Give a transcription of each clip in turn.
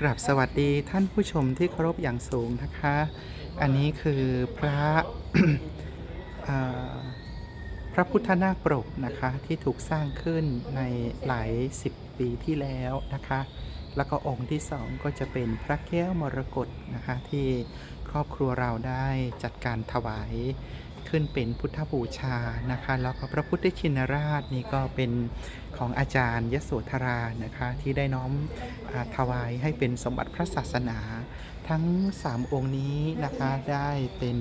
กราบสวัสดีท่านผู้ชมที่เคารพอย่างสูงนะคะ อันนี้คือพระพระพุทธนาคปรกนะคะที่ถูกสร้างขึ้นในหลายสิบปีที่แล้วนะคะ แล้วก็องค์ที่สองก็จะเป็นพระแก้วมรกตนะคะที่ครอบครัวเราได้จัดการถวาย ขึ้นเป็นพุทธบูชานะคะแล้วก็พระพุทธชินราชนี่ก็เป็นของอาจารย์ยโสธรานะคะที่ได้น้อมอถวายให้เป็นสมบัติพระศาสนา ทั้ง 3 องค์นี้นะคะได้เป็น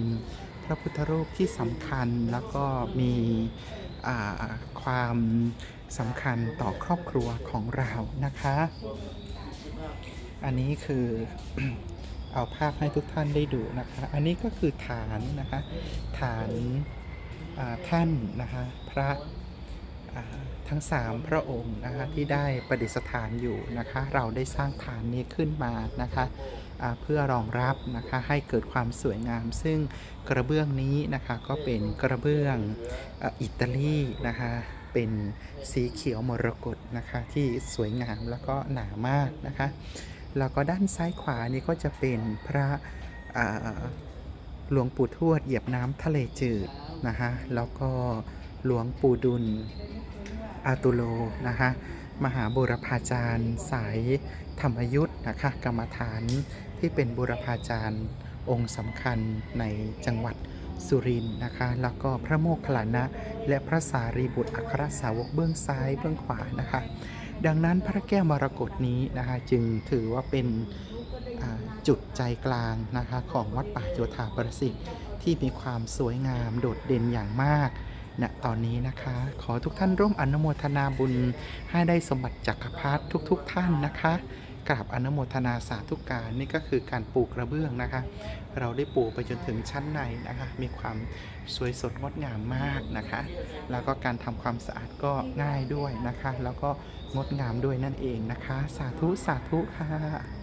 พระพุทธรูปที่สำคัญแล้วก็มีความสำคัญต่อครอบครัวของเรานะคะ อันนี้คือ เอาภาพให้ทุกท่านได้ดูนะคะ อันนี้ก็คือฐานนะคะ ฐานาท่านนะคะ พระทั้งสามพระองค์นะคะที่ได้ประดิษฐานอยู่นะคะ เราได้สร้างฐานนี้ขึ้นมานะคะเพื่อรองรับนะคะให้เกิดความสวยงาม ซึ่งกระเบื้องนี้นะคะก็เป็นกระเบื้องอิตาลีนะคะเป็นสีเขียวมรกตนะคะที่สวยงามแล้วก็หนามากนะคะ แล้วก็ด้านซ้ายขวานี่ก็จะเป็นพระหลวงปู่ทวดเหยียบน้ำทะเลจืดนะฮะแล้วก็หลวงปู่ดุลอาตุโลนะคะมหาบุรพาจารย์ สายธรรมยุทธ์นะคะกรรมฐานที่เป็นบุรพาจารย์องค์สำคัญในจังหวัดสุรินทร์นะคะ แล้วก็พระโมคคัลลานะ และพระสารีบุตรอัครสาวกเบื้องซ้ายเบื้องขวานะคะ ดังนั้นพระแก้วมรกตนี้นะคะจึงถือว่าเป็นจุดใจกลางนะคะของวัดป่าโยธาประสิทธิ์ที่มีความสวยงามโดดเด่นอย่างมากณตอนนี้นะคะ ขอทุกท่านร่วมอนุโมทนาบุญให้ได้สมบัติจักรพรรดิทุกๆทท่านนะคะ กราบอนุโมทนาสาธุการนี่ก็คือการปูกระเบื้องนะคะ เราได้ปูไปจนถึงชั้นในนะคะ มีความสวยสดงดงามมากนะคะ แล้วก็การทำความสะอาดก็ง่ายด้วยนะคะ แล้วก็งดงามด้วยนั่นเองนะคะ สาธุสาธุค่ะ